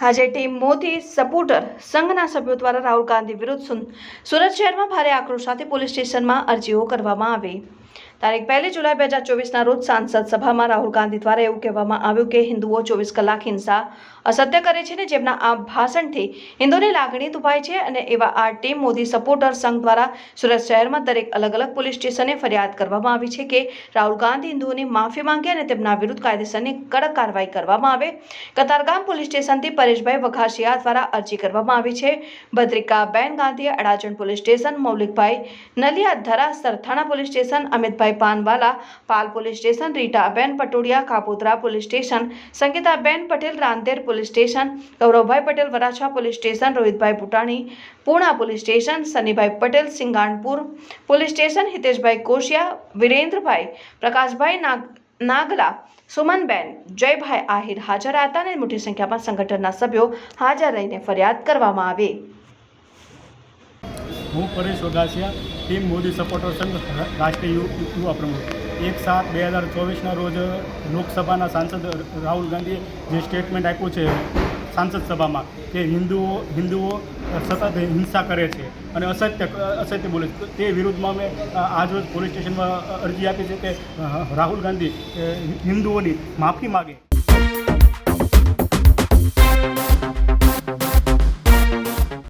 આજે team Modi supporter સંઘના સભ્યો દ્વારા રાહુલ ગાંધી વિરુદ્ધ સુરત શહેરમાં ભારે આક્રોશ સાથે પોલીસ સ્ટેશનમાં અરજીઓ કરવામાં આવી. તારીખ પહેલી જુલાઈ બે હજાર ચોવીસના રોજ સાંસદ સભામાં રાહુલ ગાંધી દ્વારા એવું કહેવામાં આવ્યું કે હિન્દુઓ ચોવીસ કલાક હિંસા અસત્ય કરે છે ને જેમના આ ભાષણથી હિન્દુની લાગણી દુભાય છે અને એવા આ ટીમ મોદી સપોર્ટર સંઘ દ્વારા સુરત શહેરમાં દરેક અલગ અલગ પોલીસ સ્ટેશને ફરિયાદ કરવામાં આવી છે કે રાહુલ ગાંધી હિન્દુઓની માફી માંગે અને તેમના વિરુદ્ધ કાયદેસરની કડક કાર્યવાહી કરવામાં આવે. કતારગામ પોલીસ સ્ટેશનથી પરેશભાઈ વઘાસિયા દ્વારા અરજી કરવામાં આવી છે. ભદ્રિકાબેન ગાંધીએ Adajan police station, Maulikbhai Naliya Dhara Sarthana police station, Amitbhai Panwala, Pal police station, Ritaben Patodia Kapodra police station, Sangitaben Patel, Rander police station, Gauravbhai Patel, Varachha police station, Rohitbhai Bhutani Puna police station, Sunnybhai Patel, Singanpur police station, Hiteshbhai Koshiya, Virendrabhai, Prakashbhai Nag, Nagla, Sumanben, Jaybhai Ahir હાજર હતા અને મોટી સંખ્યામાં સંગઠનના સભ્યો હાજર રહીને ફરિયાદ કરવામાં આવી. હું પરેશ વઘાસિયા ટીમ મોદી સપોર્ટર સંઘ, રાષ્ટ્રીય યુવા પ્રમુખ. એક સાત બે હજાર ચોવીસના રોજ લોકસભાના સાંસદ રાહુલ ગાંધીએ જે સ્ટેટમેન્ટ આપ્યું છે સાંસદ સભામાં, કે હિન્દુઓ હિન્દુઓ સતત હિંસા કરે છે અને અસત્ય અસત્ય બોલે છે. તે વિરુદ્ધમાં અમે આજરોજ પોલીસ સ્ટેશનમાં અરજી આપી છે કે રાહુલ ગાંધી હિન્દુઓની માફી માગે.